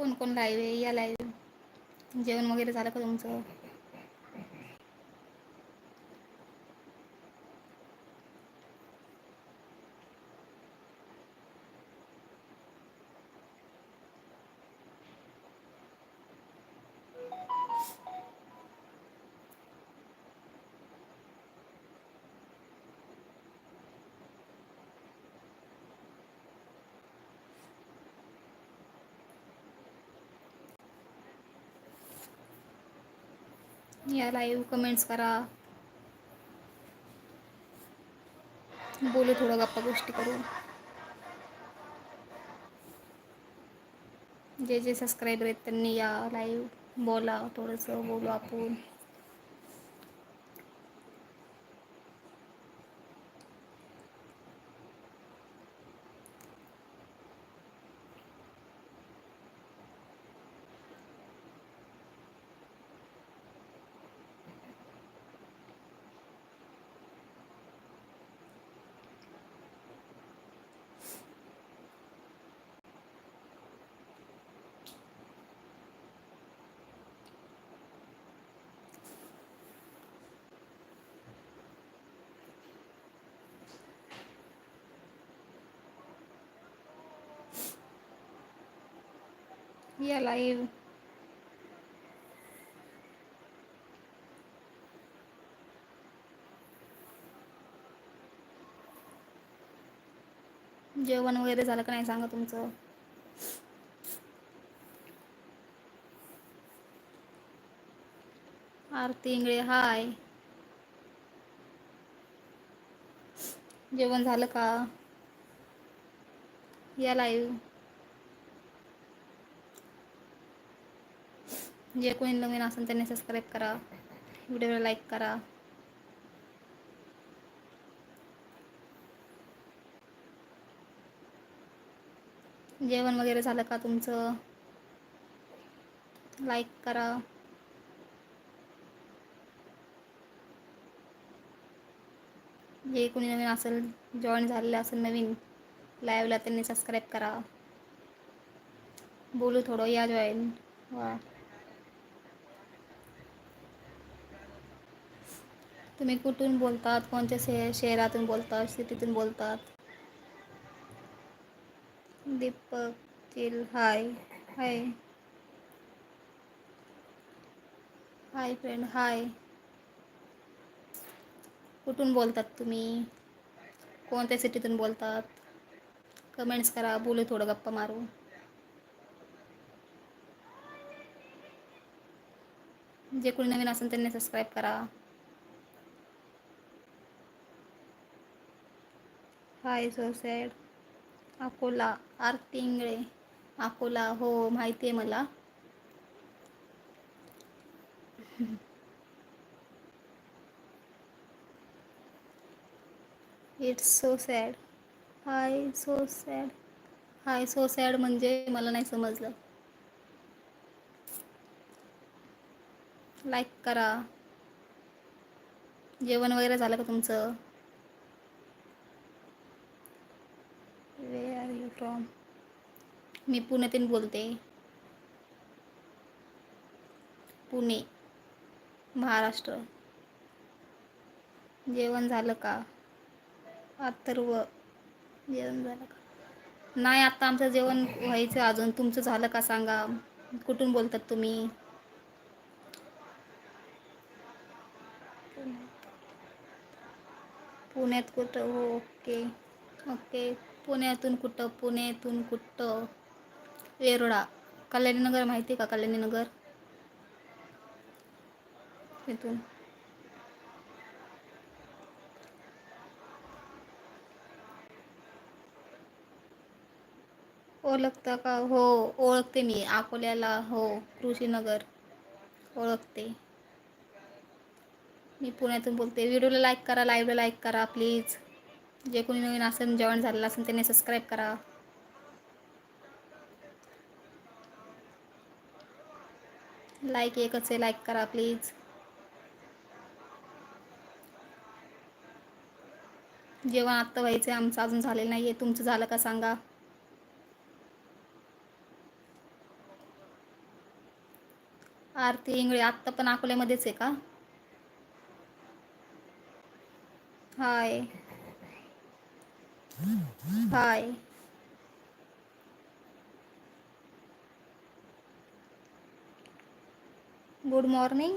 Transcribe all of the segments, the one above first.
कोण कोण लाईव्ह आहे या लाईव्ह जेवण वगैरे झालं का तुमचं? या लाईव्ह कमेंट्स करा. बोलू थोडं गप्पा गोष्टी करू जे जे सबस्क्रायबर आहेत त्यांनी या लाईव्ह बोला थोडंसं बोलू आपण. या लाईव्ह जेवण वगैरे झालं का नाही सांगा तुमचं. आरती इंगळे हाय. जेवण झालं का? या लाईव्ह जे कोणी नवीन असेल त्यांनी सबस्क्राईब करा. व्हिडिओला लाईक करा. जेवण वगैरे झालं का तुमचं? लाईक करा. जे कोणी नवीन असेल जॉईन झालेलं असेल नवीन लाईव्हला त्यांनी सबस्क्राईब करा. बोलू थोडं या जॉईन वा. तुम्ही कुठून बोलतात? कोणत्या शे शहरातून बोलतात? सिटीतून बोलतात? Deepak chill hi. Hi. Hi friend hi. कुठून बोलतात तुम्ही? कोणत्या सिटीतून बोलतात? कमेंट्स करा. बोलू थोडं गप्पा मारू जे कोणी नवीन असेल त्यांनी सबस्क्राईब करा. Hi so sad Akola Aarti Ingle. Akola हो माहिती आहे मला. It's so sad hi so sad hi so sad म्हणजे मला नाही समजलं. लाईक करा. जेवण वगैरे झालं का तुमचं? फ्रॉम मी पुण्यातून बोलते. पुणे महाराष्ट्र. जेवण झालं का? अथर्व जेवण झालं का? नाही आत्ता आमचं जेवण व्हायचं अजून. तुमचं झालं का सांगा? कुठून बोलतात तुम्ही? पुण्यात कुठं? हो ओके. ओके. पुण्यातून कुठं? पुण्यातून कुठं? येरोडा कल्याणीनगर माहिती आहे का? कल्याणीनगर? इथून. ओळखता का? हो ओळखते मी. अकोल्याला हो. कृषीनगर. ओळखते. मी पुण्यातून बोलते. व्हिडिओला लाईक करा लाईव्हला लाईक करा प्लीज जे कोणी नवीन असेल जेवण झालेलं असेल त्यांनी सबस्क्राईब करा. लाईक एकच आहे लाईक करा प्लीज जेवण आत्ता व्हायचं आहे आमचं अजून झालेलं नाही आहे तुमचं झालं का सांगा. आरती इंगळे आत्ता पण अकोल्यामध्येच आहे का? हाय. हाय गुड मॉर्निंग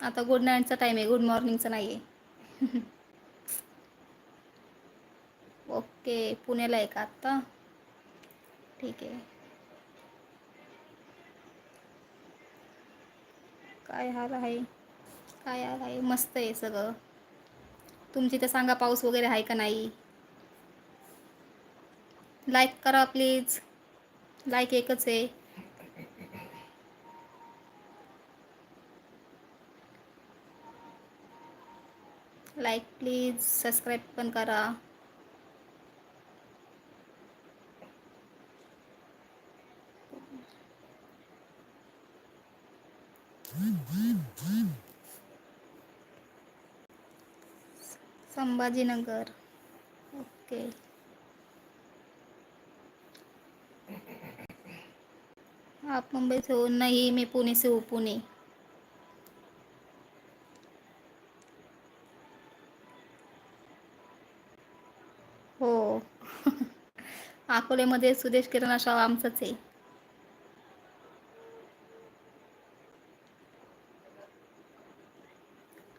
आता गुड नाईटचा टाईम आहे. गुड मॉर्निंगचा नाही आहे ओके पुण्याला आहे का आत्ता ठीक आहे. काय हाल आहे? काय हाल आहे? मस्त आहे सगळं. तुमची तर सांगा पाऊस वगैरे आहे का नाही? लाईक करा प्लीज लाईक एकच आहे. लाईक प्लीज सबस्क्राईब पण करा. संभाजीनगर. ओके आप मुंबई से हो नहीं मैं पुणे से हूँ पुणे। हो। अकोलेमध्ये सुदेश किराणा शॉप आमचंच आहे.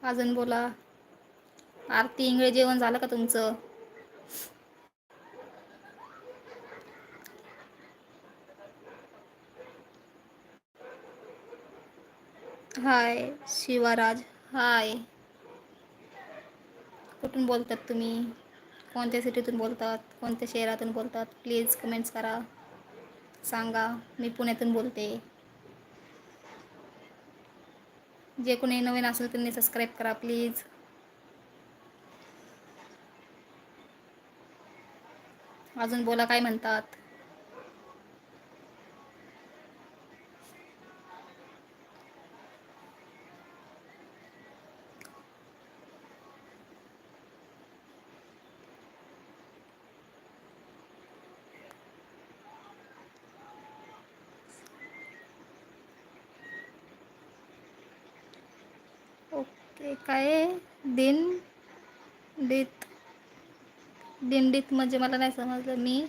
अजून बोला. आरती इंगळे जेवण झालं का तुमचं? हाय शिवाराज. हाय. कुठून बोलतात तुम्ही? कोणत्या सिटीतून बोलतात? कोणत्या शहरातून बोलतात? प्लीज कमेंट्स करा. सांगा. मी पुण्यातून बोलते. जे कोणी नवीन असेल त्यांनी सबस्क्राईब करा प्लीज. अजून बोला काय म्हणतात ओके काय दिन डीत. दिंडीत म्हणजे मला नाही समजलं. मी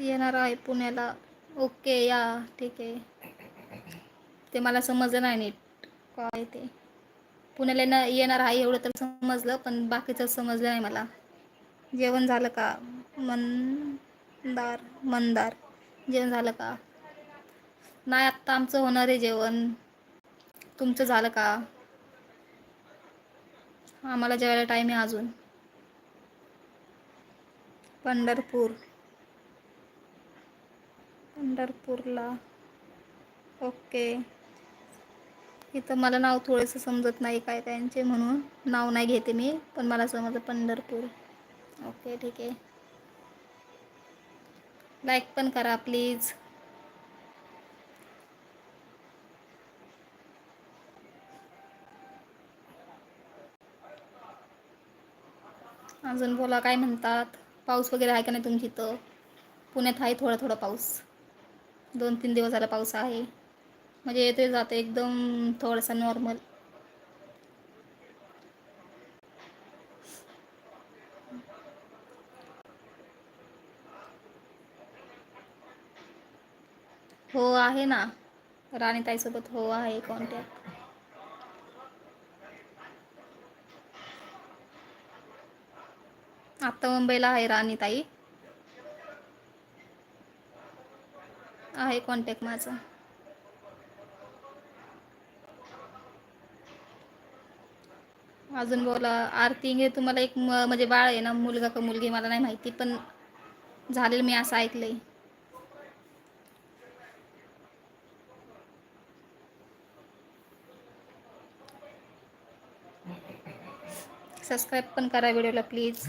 येणार आहे पुण्याला. ओके या. ठीक आहे. ते मला समजलं नाही नीट. काय ते? पुण्याला न येणार आहे एवढं तर समजलं पण बाकीचं समजलं नाही मला. जेवण झालं का? मंदार मंदार. जेवण झालं का? नाही आत्ता आमचं होणार आहे जेवण. तुमचं झालं का? आम्हाला जेवायला टाईम आहे अजून. पंढरपूर. पंढरपूरला. ओके इथं मला नाव थोडंसं समजत नाही काय त्यांचे म्हणून. नाव नाही घेते मी पण मला समजलं पंढरपूर. ओके ठीक आहे. लाईक पण करा प्लीज अजून बोला काय म्हणतात? पाऊस वगैरे आहे का नाही तुमची इथं? पुण्यात आहे थोडा थोडा पाऊस. दोन तीन दिवस झाला पाऊस आहे. म्हणजे येतोय जाते एकदम थोडासा नॉर्मल हो आहे ना. राणीताईसोबत हो आहे कॉन्टॅक्ट आत्ता मुंबईला आहे राणीताई आहे कॉन्टॅक्ट माझा. अजून बोला आरती इंगे तुम्हाला एक म म्हणजे बाळ आहे ना मुलगा का मुलगी मला नाही माहिती पण झालेलं मी असं ऐकलंय. सबस्क्राईब पण करा व्हिडिओला प्लीज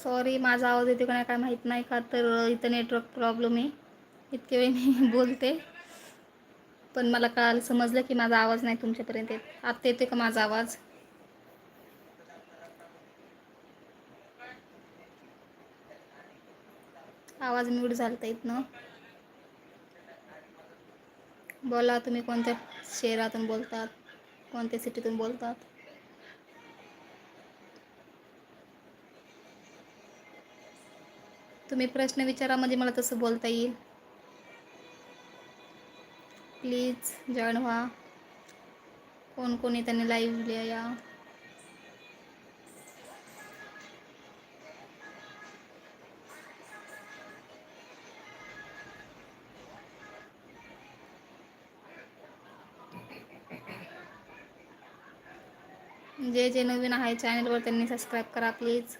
सॉरी माझा आवाज येते का नाही काय माहीत नाही का तर इथं नेटवर्क प्रॉब्लेम आहे. इतके वेळ मी बोलते. पण मला काल समजलं की माझा आवाज नाही तुमच्यापर्यंत येत. आत्ता येते का माझा आवाज? आवाज म्यूट झालता इथनं. बोला तुम्ही कोणत्या शहरातून बोलतात? कोणत्या सिटीतून बोलतात? तुम्ही प्रश्न विचारा म्हणजे मला तसं बोलता येईल. प्लीज जॉईन व्हा कोण कोणी त्यांनी लाईव्ह या. जे जे नवीन आहे चॅनलवर त्यांनी सबस्क्राईब करा प्लीज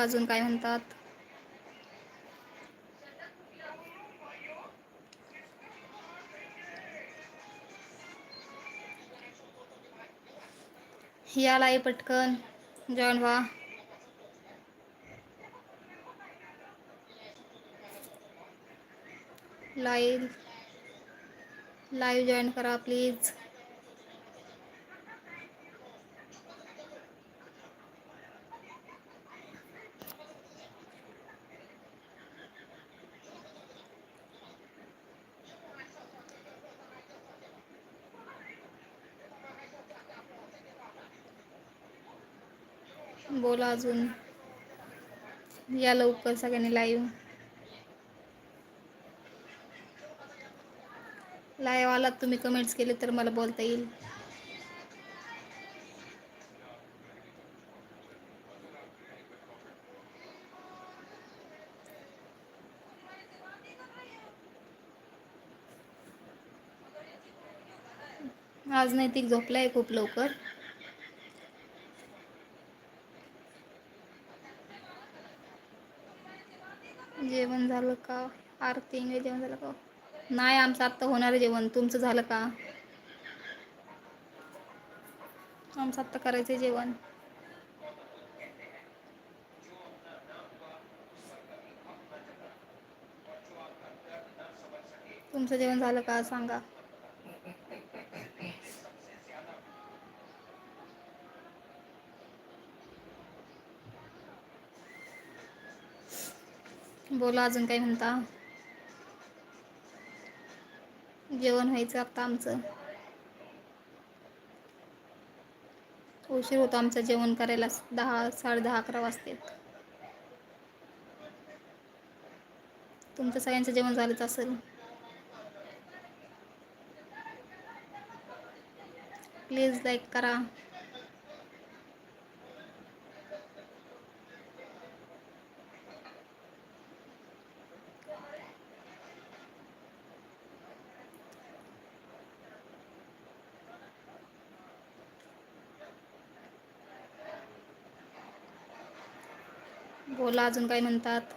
बोला अजून काय म्हणतात? याला आहे पटकन जॉईन व्हा. लाईव्ह लाईव्ह जॉईन करा प्लीज. बोला अजून. या लवकर सगळ्यांनी लाईव्ह लाईव्ह आलात तुम्ही कमेंट्स केले तर मला बोलता येईल. आज नैतिक झोपलाय खूप लवकर जेवण झालं का? आरती इंगळे जेवण झालं का? नाही आमचं आत्ता होणार आहे जेवण. तुमचं झालं का? आमचं आत्ता करायचं जेवण. तुमचं जेवण झालं का? सांगा. बोला अजून काय म्हणता? जेवण व्हायचं आता आमचं. उशीर होतो आमचं जेवण करायला दहा साडे दहा अकरा वाजतात. तुमचं सगळ्यांचं जेवण झालंच असेल. प्लीज लाईक करा. बोला अजून काय म्हणतात?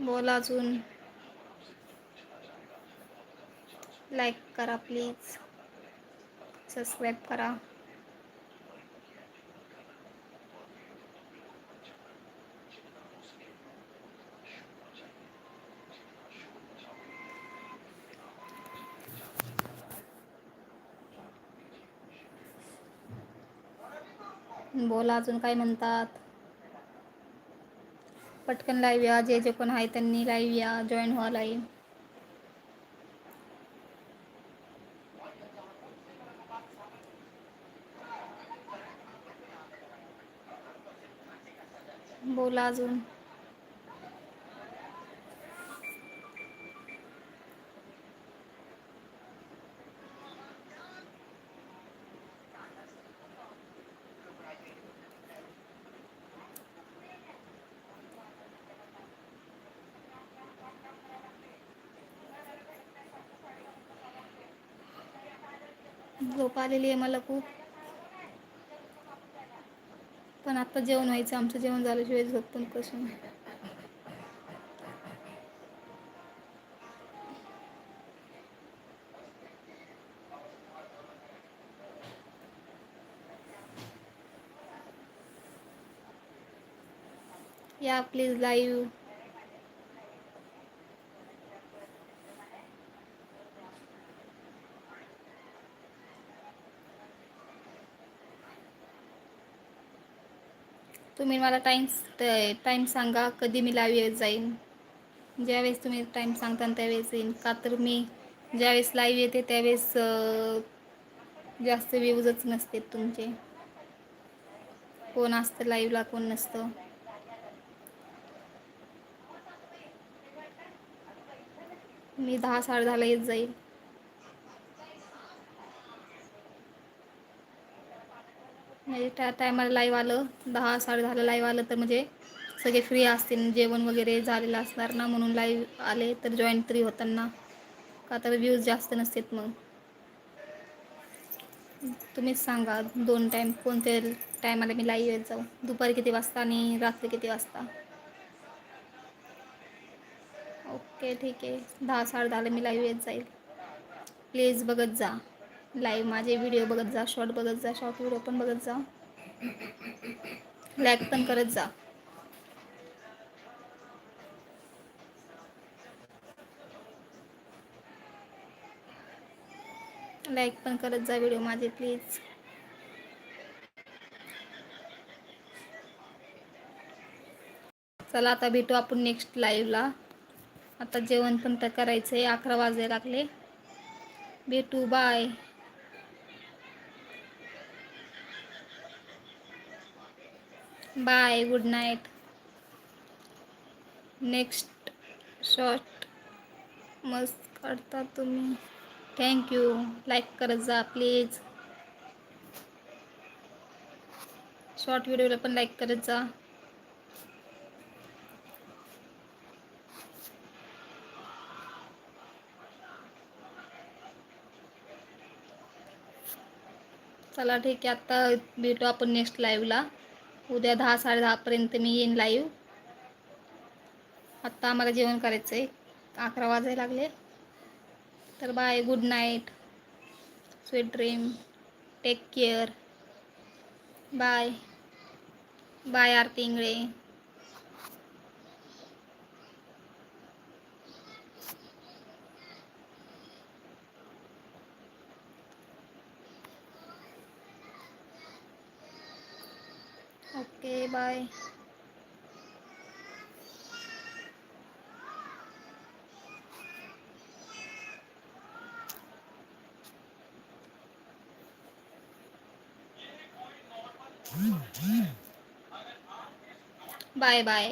बोला अजून. लाईक करा प्लीज. सबस्क्राईब करा. बोला अजून काय म्हणतात? पटकन लाईव्ह या जे जे कोण आहे त्यांनी लाईव्ह या जॉईन व्हा लाईव्ह तुला अजून. झोप आलेली आहे मला खूप. पण आता जेवण व्हायचं आमचं जेवण झाल्याशिवाय झोप पण कशी या प्लीज लाईव्ह तुम्ही मला टाईम टाईम सांगा कधी मी लाईव्ह येत जाईन. ज्यावेळेस तुम्ही टाईम सांगता ना त्यावेळेस येईन. का तर मी ज्यावेळेस लाईव्ह येते त्यावेळेस जास्त व्ह्यूजच नसते तुमचे. कोण असतं लाईव्हला कोण नसतं. मी दहा साडे दहाला येत जाईल म्हणजे त्या टायमाला लाईव्ह आलं. दहा साडे दहाला लाईव्ह आलं तर म्हणजे सगळे फ्री असतील. जेवण वगैरे झालेलं असणार ना म्हणून लाईव्ह आले तर जॉईन तरी होताना. का तर व्ह्यूज जास्त नसतात मग. तुम्हीच सांगा दोन टाईम कोणत्या टायमाला मी लाईव्ह येत जाऊ? दुपारी किती वाजता आणि रात्री किती वाजता? ओके ठीक आहे. दहा साडे दहाला मी लाईव्ह येत जाईल. प्लीज बघत जा. लाईव्ह माझे व्हिडिओ बघत जा शॉर्ट बघत जा शॉर्ट व्हिडिओ पण बघत जा. लाईक पण करत जा. लाईक पण करत जा व्हिडिओ माझे प्लीज चला आता भेटू आपण नेक्स्ट लाईव्हला आता जेवण पण तर करायचं आहे अकरा वाजायला लागले. भेटू bye bye good night. Next short मस्त काढता तुम्ही. थँक्यू लाईक करत जा प्लीज शॉर्ट व्हिडिओला पण लाईक करत जा. चला ठीक आहे आत्ता भेटू आपण नेक्स्ट लाईव्हला उद्या दहा साडे दहापर्यंत मी येईन लाईव्ह आत्ता आम्हाला जेवण करायचं आहे अकरा वाजायला लागले. तर bye good night sweet dream take care bye bye Aarti Ingale. Okay bye bye bye